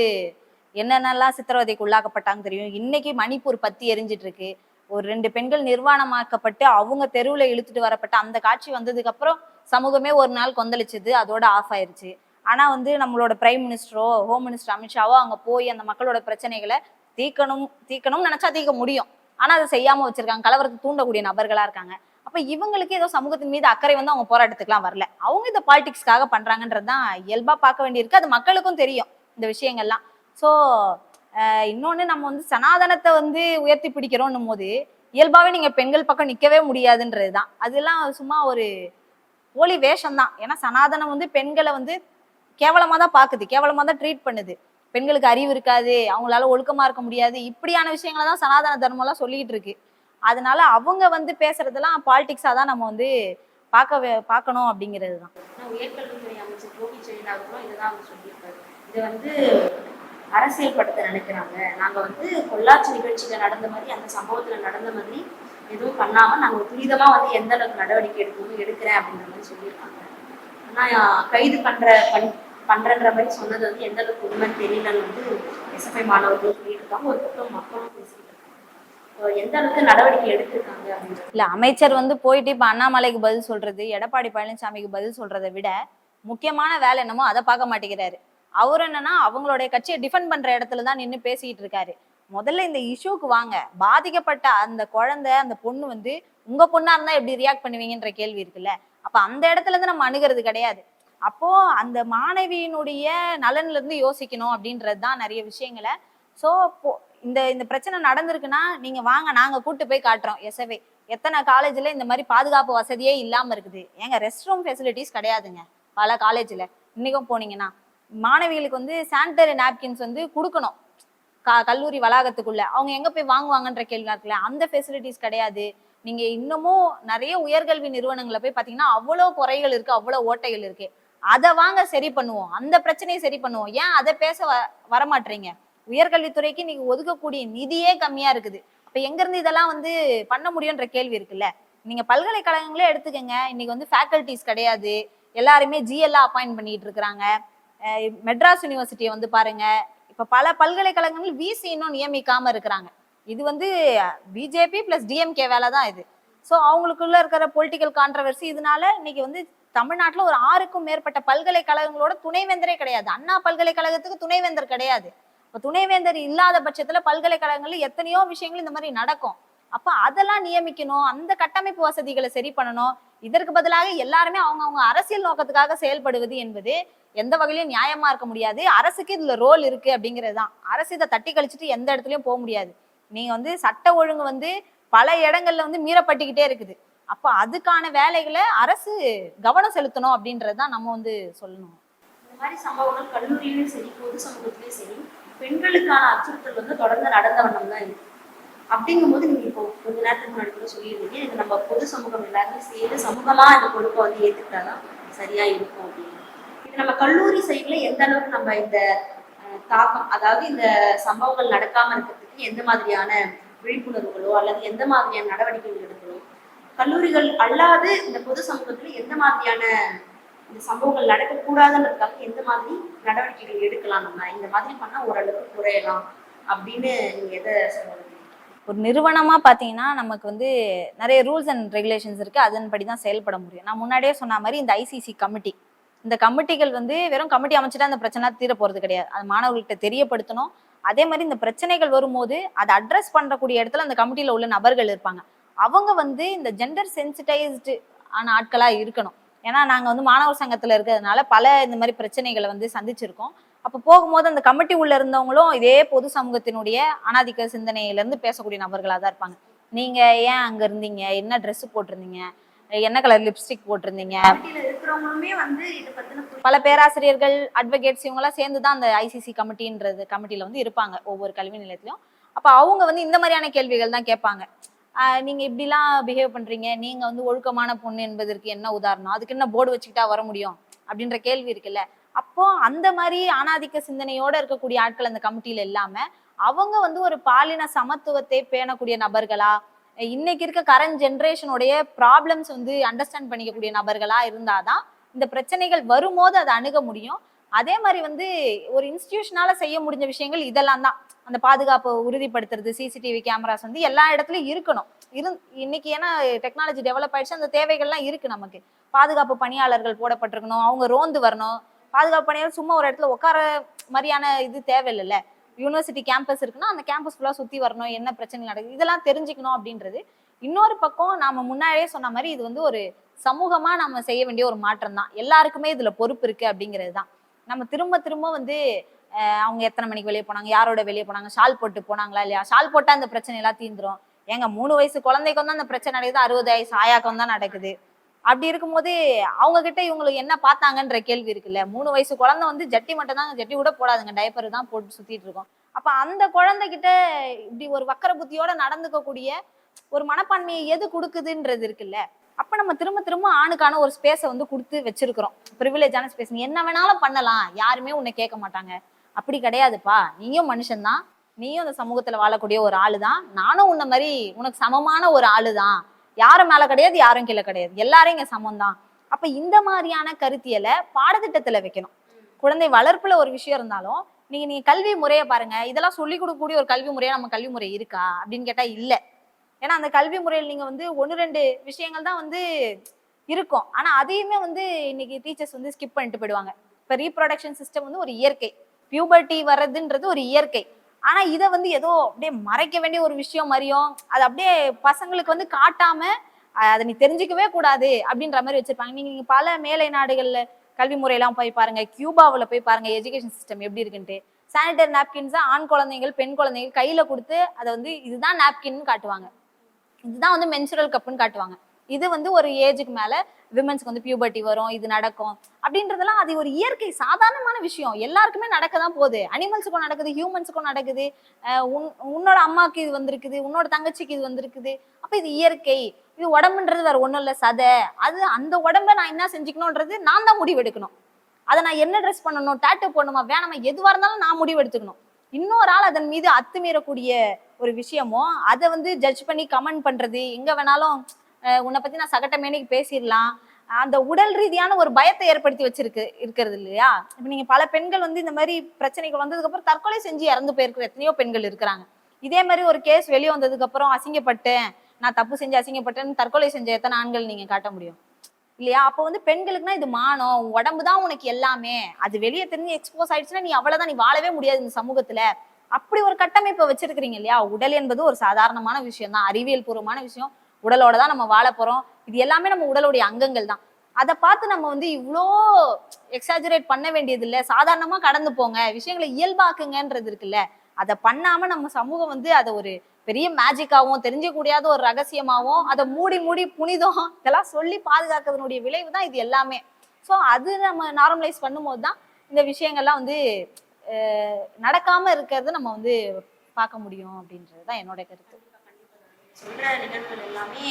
என்னென்னலாம் சித்திரவதைக்கு உள்ளாக்கப்பட்டாங்க தெரியும். இன்னைக்கு மணிப்பூர் பத்தி எரிஞ்சிட்டு இருக்கு. ஒரு ரெண்டு பெண்கள் நிர்வாணமாக்கப்பட்டு அவங்க தெருவில் இழுத்துட்டு வரப்பட்ட அந்த காட்சி வந்ததுக்கு அப்புறம் சமூகமே ஒரு நாள் கொந்தளிச்சது. அதோட ஆஃப் ஆயிருச்சு. ஆனால் வந்து நம்மளோட பிரைம் மினிஸ்டரோ ஹோம் மினிஸ்டர் அமித்ஷாவோ அங்கே போய் அந்த மக்களோட பிரச்சனைகளை தீர்க்கணும் தீக்கணும்னு நினச்சா தீர்க்க முடியும். ஆனால் அதை செய்யாமல் வச்சுருக்காங்க. கலவரத்தை தூண்டக்கூடிய நபர்களாக இருக்காங்க. அப்ப இவங்களுக்கு ஏதோ சமூகத்தின் மீது அக்கறை வந்து அவங்க போராட்டத்துக்குலாம் வரல. அவங்க இந்த பாலிடிக்ஸ்க்காக பண்றாங்கன்றதுதான் இயல்பா பார்க்க வேண்டியிருக்கு. அது மக்களுக்கும் தெரியும் இந்த விஷயங்கள்லாம். ஸோ இன்னொன்று நம்ம வந்து சனாதனத்தை வந்து உயர்த்தி பிடிக்கிறோன்னும் போது இயல்பாகவே நீங்கள் பெண்கள் பக்கம் நிற்கவே முடியாதுன்றது தான் அதெல்லாம் சும்மா ஒரு போலி வேஷம் தான் ஏன்னா சனாதனம் வந்து பெண்களை வந்து கேவலமாக தான் பார்க்குது கேவலமாக தான் ட்ரீட் பண்ணுது. பெண்களுக்கு அறிவு இருக்காது அவங்களால ஒழுக்கமாக இருக்க முடியாது. இப்படியான விஷயங்களை தான் சனாதன தர்மம்லாம் சொல்லிக்கிட்டு இருக்கு. அதனால அவங்க வந்து பேசுறதெல்லாம் பாலிடிக்ஸா தான் நம்ம வந்து பார்க்க பார்க்கணும் அப்படிங்கிறது தான் உயர்கல்வித்துறை அமைச்சர் கோபி செழியன் இதுதான் அவங்க சொல்லியிருக்காரு. இது வந்து அரசியல் படுத்த நினைக்கிறாங்க. நாங்க வந்து பொள்ளாச்சி நிகழ்ச்சியில நடந்த மாதிரி அந்த சம்பவத்துல நடந்த மாதிரி எதுவும் பண்ணாம நாங்க துரிதமா வந்து எந்த அளவுக்கு நடவடிக்கை எடுக்கணும் எடுக்கிறேன் அப்படின்ற மாதிரி சொல்லியிருக்காங்க. ஆனா கைது பண்ற பண் பண்றன்ற மாதிரி சொன்னது வந்து எந்த அளவுக்கு உண்மைன்னு தெரியலன்னு வந்து எஸ்எஃப்ஐ மாணவர்கள் சொல்லிட்டு இருக்காங்க. ஒரு பக்கம் மக்களும் பேசிட்டு இருக்காங்க So, எந்த அளவுக்கு நடவடிக்கை எடுத்திருக்காங்க அப்படின்றது இல்ல அமைச்சர் வந்து போயிட்டு இப்ப அண்ணாமலைக்கு பதில் சொல்றது எடப்பாடி பழனிசாமிக்கு பதில் சொல்றதை விட முக்கியமான வேலை என்னமோ அதை பார்க்க மாட்டேங்கிறாரு. அவர் என்னன்னா அவங்களுடைய கட்சியை டிஃபெண்ட் பண்ற இடத்துல தான் நின்று பேசிக்கிட்டு இருக்காரு. முதல்ல இந்த இஷ்யூக்கு வாங்க. பாதிக்கப்பட்ட அந்த குழந்தை அந்த பொண்ணு வந்து உங்க பொண்ணா இருந்தா எப்படி ரியாக்ட் பண்ணுவீங்கன்ற கேள்வி இருக்குல்ல. அப்ப அந்த இடத்துல இருந்து நம்ம அணுகிறது கிடையாது. அப்போ அந்த மாணவியினுடைய நலன்ல இருந்து யோசிக்கணும் அப்படின்றது தான் நிறைய விஷயங்களை. ஸோ இந்த இந்த பிரச்சனை நடந்திருக்குன்னா நீங்க வாங்க நாங்க கூட்டு போய் காட்டுறோம் எஸ்எஃப்ஐ எத்தனை காலேஜ்ல இந்த மாதிரி பாதுகாப்பு வசதியே இல்லாம இருக்குது. ஏங்க ரெஸ்ட் ரூம் ஃபெசிலிட்டிஸ் கிடையாதுங்க. பல காலேஜ்ல இன்னைக்கும் போனீங்கன்னா மாணவிகளுக்கு வந்து சானிட்டரி நாப்கின்ஸ் வந்து கொடுக்கணும். க கல்லூரி வளாகத்துக்குள்ள. அவங்க எங்க போய் வாங்குவாங்கன்ற கேள்வி இருக்குல்ல? அந்த ஃபெசிலிட்டிஸ் கிடையாது. நீங்க இன்னமும் நிறைய உயர்கல்வி நிறுவனங்களை போய் பாத்தீங்கன்னா அவ்வளோ குறைகள் இருக்கு அவ்வளோ ஓட்டைகள் இருக்கு. அதை வாங்க சரி பண்ணுவோம். அந்த பிரச்சனையை சரி பண்ணுவோம். ஏன் அதை பேச வ வரமாட்டீங்க உயர்கல்வித்துறைக்கு நீங்க ஒதுக்கக்கூடிய நிதியே கம்மியா இருக்குது. அப்ப எங்க இருந்து இதெல்லாம் வந்து பண்ண முடியும்ன்ற கேள்வி இருக்குல்ல? நீங்க பல்கலைக்கழகங்களே எடுத்துக்கங்க. இன்னைக்கு வந்து ஃபேக்கல்டிஸ் கிடையாது. எல்லாருமே ஜிஎல்லா அப்பாயிண்ட் பண்ணிட்டு இருக்கிறாங்க. மெட்ராஸ் யூனிவர்சிட்டியை வந்து பாருங்க. இப்ப பல பல்கலைக்கழகங்கள் விசி இன்னும் நியமிக்காம இருக்கிறாங்க. இது வந்து பிஜேபி பிளஸ் டிஎம்கே வேலை தான் இது. ஸோ அவங்களுக்குள்ள இருக்கிற பொலிட்டிக்கல் கான்ட்ரவர்சி இதனால இன்னைக்கு வந்து தமிழ்நாட்டில் ஒரு ஆறுக்கும் மேற்பட்ட பல்கலைக்கழகங்களோட துணைவேந்தரே கிடையாது. அண்ணா பல்கலைக்கழகத்துக்கு துணைவேந்தர் கிடையாது. இப்போ துணைவேந்தர் இல்லாத பட்சத்துல பல்கலைக்கழகங்கள்ல எத்தனையோ விஷயங்கள் இந்த மாதிரி நடக்கும். அப்ப அதெல்லாம் நியமிக்கணும். அந்த கட்டமைப்பு வசதிகளை சரி பண்ணணும். இதற்கு பதிலாக எல்லாருமே அவங்க அவங்க அரசியல் நோக்கத்துக்காக செயல்படுவது என்பது எந்த வகையிலும் நியாயமா இருக்க முடியாது. அரசுக்கு இதுல ரோல் இருக்கு அப்படிங்கிறது தான் அரசு இதை தட்டி கழிச்சிட்டு எந்த இடத்துலயும் போக முடியாது. நீங்க வந்து சட்ட ஒழுங்கு வந்து பல இடங்கள்ல வந்து மீறப்பட்டுக்கிட்டே இருக்குது. அப்ப அதுக்கான வேலைகளை அரசு கவனம் செலுத்தணும் அப்படின்றது தான் நம்ம வந்து சொல்லணும். இந்த மாதிரி சம்பவங்கள் கல்லூரியிலும் சரி பொது சமூகத்திலயும் சரி பெண்களுக்கான அச்சுறுத்தல் வந்து தொடர்ந்து நடந்த வண்ணம் தான் இருக்கு அப்படிங்கும்போது நீங்க இப்போ கொஞ்ச நேரத்துக்கு முன்னாடி கூட சொல்லியிருந்தீங்க இது நம்ம பொது சமூகம் எல்லாருமே சேர்ந்து சமூகமா இந்த பொறுப்பை வந்து ஏத்துக்கிட்டாதான் சரியா இருக்கும் அப்படின்னு. இது நம்ம கல்லூரி சைட்ல எந்த அளவுக்கு நம்ம இந்த தாக்கம் அதாவது இந்த சம்பவங்கள் நடக்காம இருக்கிறதுக்கு எந்த மாதிரியான விழிப்புணர்வுகளோ அல்லது எந்த மாதிரியான நடவடிக்கைகள் எடுக்கணும்? கல்லூரிகள் அல்லாது இந்த பொது சமூகத்துல எந்த மாதிரியான இந்த சம்பவங்கள் நடக்கக்கூடாதுன்றதுக்காக எந்த மாதிரி நடவடிக்கைகள் எடுக்கலாம் நம்ம? இந்த மாதிரி பண்ணா ஓரளவுக்கு குறையலாம். அப்படின்னு நீங்க எதை சொல்லுவீங்க? ஒரு நிறுவனமாக பார்த்தீங்கன்னா நமக்கு வந்து நிறைய ரூல்ஸ் அண்ட் ரெகுலேஷன்ஸ் இருக்குது அதன்படி தான் செயல்பட முடியும். நான் முன்னாடியே சொன்ன மாதிரி இந்த ஐசிசி கமிட்டி. இந்த கமிட்டிகள் வந்து வெறும் கமிட்டி அமைச்சிட்டா அந்த பிரச்சனை தீர போகிறது கிடையாது. அது மாணவர்கள்ட்ட தெரியப்படுத்தணும். அதே மாதிரி இந்த பிரச்சனைகள் வரும்போது அதை அட்ரஸ் பண்ணக்கூடிய இடத்துல அந்த கமிட்டியில் உள்ள நபர்கள் இருப்பாங்க. அவங்க வந்து இந்த ஜெண்டர் சென்சிட்டைஸ்டு ஆன ஆட்களாக இருக்கணும். ஏன்னா நாங்க வந்து மாணவர் சங்கத்துல இருக்கிறதுனால பல இந்த மாதிரி பிரச்சனைகளை வந்து சந்திச்சிருக்கோம். அப்ப போகும்போது அந்த கமிட்டி உள்ள இருந்தவங்களும் இதே பொது சமூகத்தினுடைய அனாதிக்க சிந்தனையில இருந்து பேசக்கூடிய நபர்களா தான் இருப்பாங்க. நீங்க ஏன் அங்க இருந்தீங்க? என்ன Dress போட்டிருந்தீங்க? என்ன கலர் லிப்ஸ்டிக் போட்டிருந்தீங்க? பல பேராசிரியர்கள் அட்வொகேட்ஸ் இவங்கெல்லாம் சேர்ந்து தான் அந்த ஐசிசி கமிட்டின்றது கமிட்டியில வந்து இருப்பாங்க ஒவ்வொரு கல்வி நிலையத்திலும். அப்ப அவங்க வந்து இந்த மாதிரியான கேள்விகள் தான் கேட்பாங்க. நீங்க இப்படிலாம் பிஹேவ் பண்றீங்க. நீங்க வந்து ஒழுக்கமான பொண்ணு என்பதற்கு என்ன உதாரணம்? அதுக்கு என்ன போர்டு வச்சுக்கிட்டா வர முடியும்? அப்படின்ற கேள்வி இருக்குல்ல. அப்போ அந்த மாதிரி ஆணாதிக்க சிந்தனையோட இருக்கக்கூடிய ஆட்கள் அந்த கமிட்டியில இல்லாம அவங்க வந்து ஒரு பாலின சமத்துவத்தை பேணக்கூடிய நபர்களா? இன்னைக்கு இருக்க கரண்ட் ஜென்ரேஷனுடைய ப்ராப்ளம்ஸ் வந்து அண்டர்ஸ்டாண்ட் பண்ணிக்கக்கூடிய நபர்களா இருந்தாதான் இந்த பிரச்சனைகள் வரும்போது அதை அணுக முடியும். அதே மாதிரி வந்து ஒரு இன்ஸ்டிடியூஷனால செய்ய முடிஞ்ச விஷயங்கள் இதெல்லாம் தான். அந்த பாதுகாப்பை உறுதிப்படுத்துறது சிசிடிவி கேமராஸ் வந்து எல்லா இடத்துலயும் இருக்கணும். இரு இன்னைக்கு ஏன்னா டெக்னாலஜி டெவலப் ஆயிடுச்சு அந்த தேவைகள்லாம் இருக்கு நமக்கு. பாதுகாப்பு பணியாளர்கள் போடப்பட்டிருக்கணும் அவங்க ரோந்து வரணும். பாதுகாப்பு பணியாளர் சும்மா ஒரு இடத்துல உட்கார மாதிரியான இது தேவையில்லைல்ல. யூனிவர்சிட்டி கேம்பஸ் இருக்குன்னா அந்த கேம்பஸ் ஃபுல்லாக சுற்றி வரணும் என்ன பிரச்சனை நடக்குது இதெல்லாம் தெரிஞ்சுக்கணும் அப்படின்றது. இன்னொரு பக்கம் நாம் முன்னாடியே சொன்ன மாதிரி இது வந்து ஒரு சமூகமாக நம்ம செய்ய வேண்டிய ஒரு மாற்றம் தான் எல்லாருக்குமே இதில் பொறுப்பு இருக்குது அப்படிங்கிறது தான் நம்ம திரும்ப திரும்ப வந்து அவங்க எத்தனை மணிக்கு வெளியே போனாங்க யாரோட வெளியே போனாங்க ஷால் போட்டு போனாங்களா இல்லையா? ஷால் போட்டா அந்த பிரச்சனை எல்லாம் தீந்துரும் ஏங்க மூணு வயசு குழந்தைக்கு வந்து அந்த பிரச்சனை நடக்குது அறுபது வயசு ஆயாக்கம் தான் நடக்குது. அப்படி இருக்கும்போது அவங்க கிட்ட இவங்களுக்கு என்ன பார்த்தாங்கன்ற கேள்வி இருக்குல்ல? மூணு வயசு குழந்தை வந்து ஜட்டி மட்டும் தான் ஜட்டி கூட போடாதுங்க டைப்பர் தான் போட்டு சுத்திட்டு இருக்கோம். அப்ப அந்த குழந்தைகிட்ட இப்படி ஒரு வக்கர புத்தியோட நடந்துக்கக்கூடிய ஒரு மனப்பான்மையை எது கொடுக்குதுன்றது இருக்குல்ல? அப்ப நம்ம திரும்ப திரும்ப ஆணுக்கான ஒரு ஸ்பேஸை வந்து கொடுத்து வச்சிருக்கிறோம். ப்ரிவிலேஜான ஸ்பேஸ் நீ என்ன வேணாலும் பண்ணலாம். யாருமே உன்னை கேட்க மாட்டாங்க. அப்படி கிடையாதுப்பா. நீயும் மனுஷன்தான். நீயும் அந்த சமூகத்துல வாழக்கூடிய ஒரு ஆளு தான் நானும் உன்ன மாதிரி உனக்கு சமமான ஒரு ஆளு தான் யாரும் மேல கிடையாது யாரும் கீழே கிடையாது. எல்லாரும் இங்க சமம் தான் அப்ப இந்த மாதிரியான கருத்தியலை பாடத்திட்டத்துல வைக்கணும். குழந்தை வளர்ப்புல ஒரு விஷயம் இருந்தாலும் நீங்க நீங்க கல்வி முறையை பாருங்க. இதெல்லாம் சொல்லி கொடுக்கக்கூடிய ஒரு கல்வி முறையா நம்ம கல்வி முறை இருக்கா? அப்படின்னு கேட்டா இல்லை. ஏன்னா அந்த கல்வி முறையில் நீங்க வந்து ஒன்று ரெண்டு விஷயங்கள் தான் வந்து இருக்கும். ஆனா அதையுமே வந்து இன்னைக்கு டீச்சர்ஸ் வந்து ஸ்கிப் பண்ணிட்டு போயிடுவாங்க. இப்ப ரீப்ரொடக்ஷன் சிஸ்டம் வந்து ஒரு இயற்கை. பியூபர்ட்டி வர்றதுன்றது ஒரு இயற்கை. ஆனா இதை வந்து ஏதோ அப்படியே மறைக்க வேண்டிய ஒரு விஷயம் மாதிரியும் அது அப்படியே பசங்களுக்கு வந்து காட்டாம அதை நீ தெரிஞ்சுக்கவே கூடாது அப்படின்ற மாதிரி வச்சிருப்பாங்க. நீங்க பல மேலை நாடுகள்ல கல்வி முறையெல்லாம் போய் பாருங்க. கியூபாவில் போய் பாருங்க எஜுகேஷன் சிஸ்டம் எப்படி இருக்குன்ட்டு. சானிடரி நாப்கின்ஸை ஆண் குழந்தைகள் பெண் குழந்தைகள் கையில கொடுத்து அதை வந்து இதுதான் நாப்கின்னு காட்டுவாங்க. இதுதான் வந்து மென்சுரல் கப்புன்னு காட்டுவாங்க. இது வந்து ஒரு ஏஜுக்கு மேல விமன்ஸ்க்கு வந்து பியூபர்ட்டி வரும் இது நடக்கும். அப்படின்றதெல்லாம் அது ஒரு இயற்கை சாதாரணமான விஷயம். எல்லாருக்குமே நடக்க தான் போகுது அனிமல்ஸுக்கும் நடக்குது ஹியூமன்ஸுக்கும் நடக்குது. உன் உன்னோட அம்மாவுக்கு இது வந்திருக்குது உன்னோட தங்கச்சிக்கு இது வந்திருக்குது. அப்போ இது இயற்கை. இது உடம்புன்றது வேற ஒன்றும் இல்லை சதை. அது அந்த உடம்ப நான் என்ன செஞ்சுக்கணுன்றது நான் தான் முடிவெடுக்கணும். அதை நான் என்ன ட்ரெஸ் பண்ணணும் டேட்டு போடணுமா வேணாமா எதுவாக இருந்தாலும் நான் முடிவெடுத்துக்கணும். இன்னொரு ஆள் அதன் மீது அத்துமீறக்கூடிய ஒரு விஷயமோ அதை வந்து ஜட்ஜ் பண்ணி கமெண்ட் பண்றது எங்க வேணாலும் உன்னை பத்தி நான் சகட்டமேனிக்கு பேசிடலாம். அந்த உடல் ரீதியான ஒரு பயத்தை ஏற்படுத்தி வச்சிருக்கு இருக்கிறது இல்லையா? இப்ப நீங்க பல பெண்கள் வந்து இந்த மாதிரி பிரச்சனைகள் வந்ததுக்கு அப்புறம் தற்கொலை செஞ்சு இறந்து போயிருக்கிற எத்தனையோ பெண்கள் இருக்கிறாங்க. இதே மாதிரி ஒரு கேஸ் வெளியே வந்ததுக்கு அப்புறம் அசிங்கப்பட்டேன். நான் தப்பு செஞ்சு அசிங்கப்பட்டேன்னு தற்கொலை செஞ்ச எத்தனை ஆண்கள் நீங்க காட்ட முடியும்? இல்லையா? அப்போ வந்து பெண்களுக்குனா இது மானம். உடம்பு தான் உனக்கு எல்லாமே. அது வெளியே தெரிஞ்சு எக்ஸ்போஸ் ஆயிடுச்சுன்னா நீ அவ்வளவுதான் நீ வாழவே முடியாது இந்த சமூகத்துல. அப்படி ஒரு கட்டமைப்பை வச்சிருக்கிறீங்க இல்லையா? உடல் என்பது ஒரு சாதாரணமான விஷயம் தான். அறிவியல் பூர்வமான விஷயம். உடலோட தான் நம்ம வாழ போறோம். இது எல்லாமே நம்ம உடலுடைய அங்கங்கள் தான். அதை பார்த்து நம்ம வந்து இவ்வளோ எக்ஸாஜுரேட் பண்ண வேண்டியது இல்லை. சாதாரணமா கடந்து போங்க. விஷயங்களை இயல்பாக்குங்கன்றது இருக்குல்ல. அதை பண்ணாம நம்ம சமூகம் வந்து அதை ஒரு பெரிய மேஜிக்காகவும் தெரிஞ்சக்கூடியாத ஒரு ரகசியமாகவும் அதை மூடி மூடி புனிதம் இதெல்லாம் சொல்லி பாதுகாக்கிறதுனுடைய விளைவு தான் இது எல்லாமே. ஸோ அது நம்ம நார்மலைஸ் பண்ணும்போது தான் இந்த விஷயங்கள்லாம் வந்து நடக்காம இருக்கிறத நம்ம வந்து பார்க்க முடியும் அப்படின்றது தான் என்னோட கருத்து. சொல்ற நிகழ்வுகள் எல்லாமே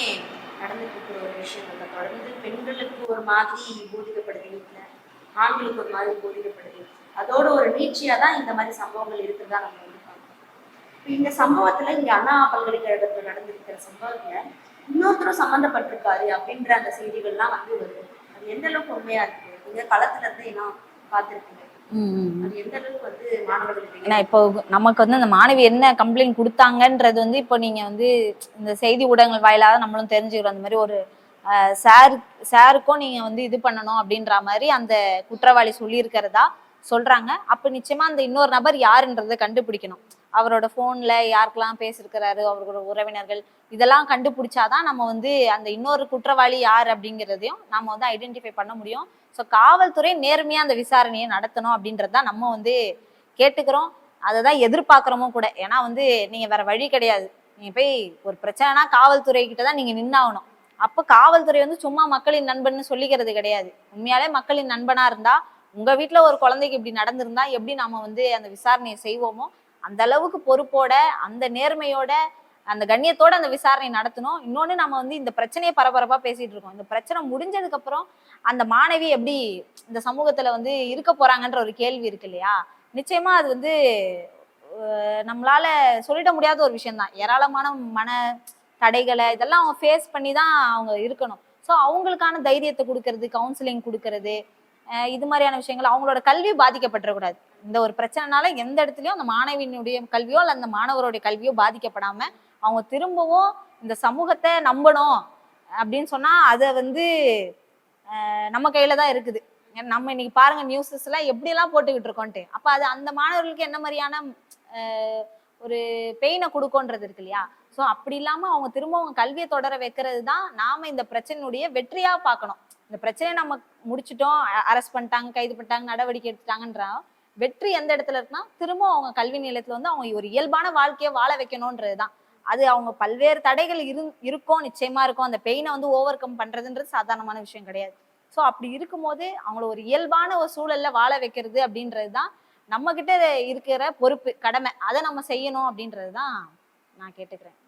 நடந்துட்டு இருக்கிற ஒரு விஷயங்கள் தொடர்ந்து பெண்களுக்கு ஒரு மாதிரி போதிக்கப்படுது வீட்டில் ஆண்களுக்கு ஒரு மாதிரி போதிக்கப்படுது. அதோட ஒரு நீட்சியாக தான் இந்த மாதிரி சம்பவங்கள் இருக்கிறதா நம்ம வந்து பார்க்கணும் இந்த சம்பவத்துல இங்க அண்ணா பல்கலைக்கழகத்தில் நடந்திருக்கிற சம்பவத்துல இன்னொருத்தரும் சம்மந்தப்பட்டிருக்காரு அப்படின்ற அந்த செய்திகள்லாம் வந்து வருது. அது எந்த அளவுக்கு உண்மையா இருக்கு? நீங்க களத்துல இருந்து என்ன பார்த்திருக்கீங்க ஏன்னா இப்போ நமக்கு வந்து அந்த மாணவி என்ன கம்ப்ளைண்ட் கொடுத்தாங்கன்றது வந்து இப்போ நீங்க வந்து இந்த செய்தி ஊடகங்கள் வாயிலாக நம்மளும் தெரிஞ்சுக்கிறோம். அந்த மாதிரி ஒரு சார் சாருக்கும் நீங்க வந்து இது பண்ணணும் அப்படின்ற மாதிரி அந்த குற்றவாளி சொல்லியிருக்கிறதா சொல்றாங்க. அப்ப நிச்சயமா அந்த இன்னொரு நபர் யாருன்றதை கண்டுபிடிக்கணும். அவரோட போன்ல யாருக்கெல்லாம் பேசியிருக்கிறாரு அவரோட உறவினர்கள் இதெல்லாம் கண்டுபிடிச்சாதான் நம்ம வந்து அந்த இன்னொரு குற்றவாளி யார் அப்படிங்கிறதையும் நம்ம வந்து ஐடென்டிஃபை பண்ண முடியும். ஸோ காவல்துறை நேர்மையாக அந்த விசாரணையை நடத்தணும் அப்படின்றது தான் நம்ம வந்து கேட்டுக்கிறோம். அதை தான் எதிர்பார்க்குறோமோ கூட. ஏன்னா வந்து நீங்கள் வேற வழி கிடையாது. நீங்கள் போய் ஒரு பிரச்சனைனா காவல்துறை கிட்ட தான் நீங்கள் நின்னாகணும். அப்போ காவல்துறை வந்து சும்மா மக்களின் நண்பன்னு சொல்லிக்கிறது கிடையாது. உண்மையாலே மக்களின் நண்பனாக இருந்தால் உங்கள் வீட்டில் ஒரு குழந்தைக்கு இப்படி நடந்திருந்தா எப்படி நம்ம வந்து அந்த விசாரணையை செய்வோமோ அந்த அளவுக்கு பொறுப்போட அந்த நேர்மையோட அந்த கண்ணியத்தோட அந்த விசாரணை நடத்தணும். இன்னொன்று நம்ம வந்து இந்த பிரச்சனையை பரபரப்பாக பேசிட்டு இருக்கோம். இந்த பிரச்சனை முடிஞ்சதுக்கப்புறம் அந்த மாணவி எப்படி இந்த சமூகத்துல வந்து இருக்க போறாங்கன்ற ஒரு கேள்வி இருக்கு இல்லையா? நிச்சயமா அது வந்து நம்மளால சொல்லிட முடியாத ஒரு விஷயம்தான். ஏராளமான மன தடைகளை இதெல்லாம் அவங்க ஃபேஸ் பண்ணி தான் அவங்க இருக்கணும். ஸோ அவங்களுக்கான தைரியத்தை கொடுக்கறது கவுன்சிலிங் கொடுக்கறது இது மாதிரியான விஷயங்கள் அவங்களோட கல்வி பாதிக்கப்பட்டுறக்கூடாது. இந்த ஒரு பிரச்சனைனால எந்த இடத்துலையும் அந்த மாணவியினுடைய கல்வியோ அல்ல அந்த மாணவருடைய கல்வியோ பாதிக்கப்படாம அவங்க திரும்பவும் இந்த சமூகத்தை நம்பணும் அப்படின்னு சொன்னா அதை வந்து நம்ம கையில தான் இருக்குது. நம்ம இன்னைக்கு பாருங்க நியூஸஸ்ல எல்லாம் எப்படி எல்லாம் போட்டுக்கிட்டு இருக்கோன்ட்டு. அப்ப அது அந்த மாணவர்களுக்கு என்ன மாதிரியான ஒரு பெயினை கொடுக்கோன்றது இருக்கு இல்லையா? ஸோ அப்படி இல்லாம அவங்க திரும்ப அவங்க கல்வியை தொடர வைக்கிறது தான் நாம இந்த பிரச்சனையுடைய வெற்றியா பார்க்கணும். இந்த பிரச்சனையை நம்ம முடிச்சிட்டோம் அரெஸ்ட் பண்ணிட்டாங்க கைது பண்ணிட்டாங்க நடவடிக்கை எடுத்துட்டாங்கன்ற வெற்றி எந்த இடத்துல இருக்குன்னா திரும்ப அவங்க கல்வி நிலையத்துல வந்து அவங்க ஒரு இயல்பான வாழ்க்கையை வாழ வைக்கணும்ன்றது தான். அது அவங்க பல்வேறு தடைகள் இரு இருக்கும் நிச்சயமா இருக்கும். அந்த பெயினை வந்து ஓவர் கம் பண்றதுன்றது சாதாரணமான விஷயம் கிடையாது. ஸோ அப்படி இருக்கும்போது அவங்கள ஒரு இயல்பான ஒரு சூழல்ல வாழ வைக்கிறது அப்படின்றது தான் நம்ம கிட்ட இருக்கிற பொறுப்பு கடமை. அதை நம்ம செய்யணும் அப்படின்றது தான் நான் கேட்டுக்கிறேன்.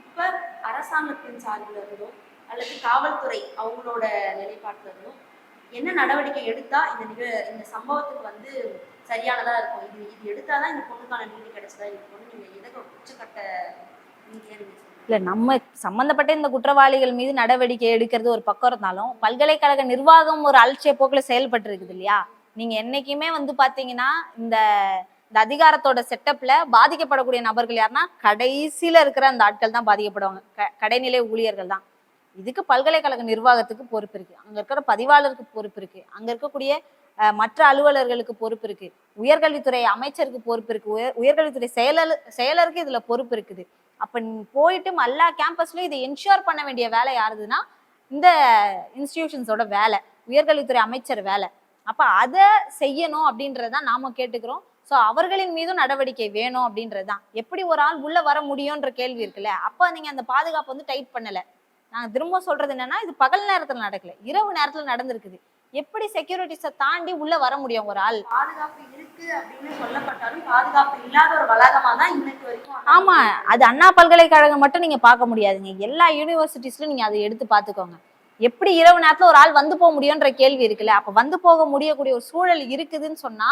இப்ப அரசாங்கத்தின் சார்பில் இருந்தோ அல்லது காவல்துறை அவங்களோட நிலைப்பாட்டில் இருந்தோ என்ன நடவடிக்கை எடுத்தா இந்த நிக இந்த சம்பவத்துக்கு வந்து சரியானதா இருக்கும்? இது இது எடுத்தாதான் இந்த பொண்ணுக்கான நீதி கிடைச்சதா இந்த பொண்ணு நீங்க எதை உச்சக்கட்ட நீதியா நீங்க இல்ல நம்ம சம்பந்தப்பட்ட இந்த குற்றவாளிகள் மீது நடவடிக்கை எடுக்கிறது ஒரு பக்கம் இருந்தாலும் பல்கலைக்கழக நிர்வாகம் ஒரு அலட்சிய போக்குல செயல்பட்டு இருக்குது இல்லையா? நீங்க என்னைக்குமே வந்து பாத்தீங்கன்னா இந்த இந்த அதிகாரத்தோட செட்டப்ல பாதிக்கப்படக்கூடிய நபர்கள் யாருன்னா கடைசியில இருக்கிற அந்த ஆட்கள் தான் பாதிக்கப்படுவாங்க. க- கடைநிலை ஊழியர்கள் தான். இதுக்கு பல்கலைக்கழக நிர்வாகத்துக்கு பொறுப்பு இருக்கு. அங்க இருக்கிற பதிவாளருக்கு பொறுப்பு இருக்கு. அங்க இருக்கக்கூடிய மற்ற அலுவலர்களுக்கு பொறுப்பு இருக்கு. உயர்கல்வித்துறை அமைச்சருக்கு பொறுப்பு இருக்கு. உயர் உயர்கல்வித்துறை செயலர் செயலருக்கு இதுல பொறுப்பு இருக்குது. அப்ப போயிட்டு எல்லா கேம்பஸ்லயும் இதை என்ஷூர் பண்ண வேண்டிய வேலை யாருதுன்னா இந்த இன்ஸ்டிடியூஷன்ஸோட வேலை உயர்கல்வித்துறை அமைச்சர் வேலை. அப்ப அதை செய்யணும் அப்படின்றதான் நாம கேட்டுக்கிறோம். ஸோ அவர்களின் மீதும் நடவடிக்கை வேணும் அப்படின்றது தான் எப்படி ஒரு ஆள் உள்ள வர முடியும்ன்ற கேள்வி இருக்குல்ல? அப்ப நீங்க அந்த பாதுகாப்பு வந்து டைட் பண்ணல. நான் திரும்ப சொல்றது என்னன்னா இது பகல் நேரத்துல நடக்கல. இரவு நேரத்துல நடந்திருக்குது. எப்படி செக்யூரிட்டிஸை தாண்டி உள்ள வர முடியும் ஒரு ஆள்? பாதுகாப்பு இருக்கு அப்படின்னு சொல்லப்பட்டாலும் பாதுகாப்பு இல்லாத ஒரு வளாகமா தான் இன்னைக்கு வரைக்கும் ஆமா அது அண்ணா பல்கலைக்கழகம் மட்டும் நீங்க பார்க்க முடியாதுங்க. எல்லா யூனிவர்சிட்டிஸ்லயும் நீங்க அதை எடுத்து பார்த்துக்கோங்க. எப்படி இரவு நேரத்துல ஒரு ஆள் வந்து போக முடியும்ன்ற கேள்வி இருக்குல்ல? அப்ப வந்து போக முடியக்கூடிய ஒரு சூழல் இருக்குதுன்னு சொன்னா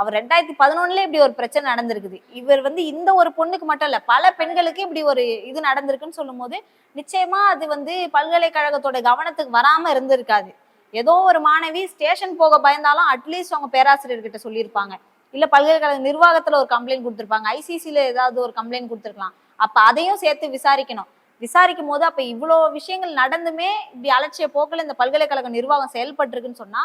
அவர் ரெண்டாயிரத்தி பதினொன்னுல இப்படி ஒரு பிரச்சனை நடந்திருக்குது. இவர் வந்து இந்த ஒரு பொண்ணுக்கு மட்டும் இல்ல பல பெண்களுக்கு இப்படி ஒரு இது நடந்திருக்குன்னு சொல்லும் போது நிச்சயமா அது வந்து பல்கலைக்கழகத்தோட கவனத்துக்கு வராம இருந்திருக்காது. ஏதோ ஒரு மாணவி ஸ்டேஷன் போக பயந்தாலும் அட்லீஸ்ட் அவங்க பேராசிரியர்கிட்ட சொல்லியிருப்பாங்க. இல்ல பல்கலைக்கழக நிர்வாகத்துல ஒரு கம்ப்ளைண்ட் கொடுத்துருப்பாங்க. ஐசிசில ஏதாவது ஒரு கம்ப்ளைண்ட் கொடுத்துருக்கலாம். அப்ப அதையும் சேர்த்து விசாரிக்கணும். விசாரிக்கும் போது அப்ப இவ்வளோ விஷயங்கள் நடந்துமே இப்படி அலட்சிய போக்கில் இந்த பல்கலைக்கழக நிர்வாகம் செயல்பட்டிருக்குன்னு சொன்னா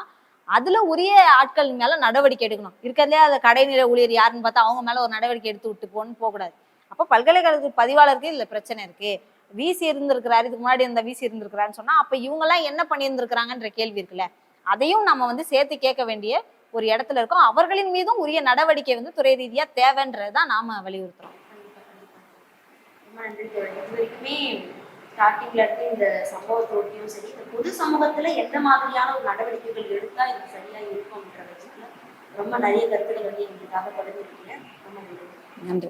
அதுல உரிய ஆட்கள் மேல நடவடிக்கை எடுக்கணும். இருக்கிறதுலே அந்த கடைநிலை ஊழியர் யாருன்னு பார்த்தா அவங்க மேல ஒரு நடவடிக்கை எடுத்து விட்டு போன்னு போகக்கூடாது அப்போ பல்கலைக்கழக பதிவாளருக்கு இதுல பிரச்சனை இருக்கு. விசி இருந்திருக்கிறாரு இதுக்கு முன்னாடி இருந்த விசி இருந்திருக்கிறாருன்னு சொன்னா அப்ப இவங்க எல்லாம் என்ன பண்ணியிருந்திருக்கிறாங்கன்ற கேள்வி இருக்குல்ல. அதையும் நம்ம வந்து சேர்த்து கேட்க வேண்டிய ஒரு இடத்துல இருக்கோம். அவர்களின் மீதும் உரிய நடவடிக்கை வந்து துறை ரீதியா தேவைன்றதுதான் நாம வலியுறுத்துறோம். ஸ்டார்டிங்ல இருந்து இந்த சம்பவத்தோடையும் சரி இந்த பொது சமூகத்துல எந்த மாதிரியான ஒரு நடவடிக்கைகள் எடுத்தா இது சரியா இருக்கும்ன்ற பட்சத்துல ரொம்ப நிறைய கருத்துக்கள் வந்து எங்களுக்காக பகிர்ந்துருக்கீங்க ரொம்ப நன்றி. நன்றி.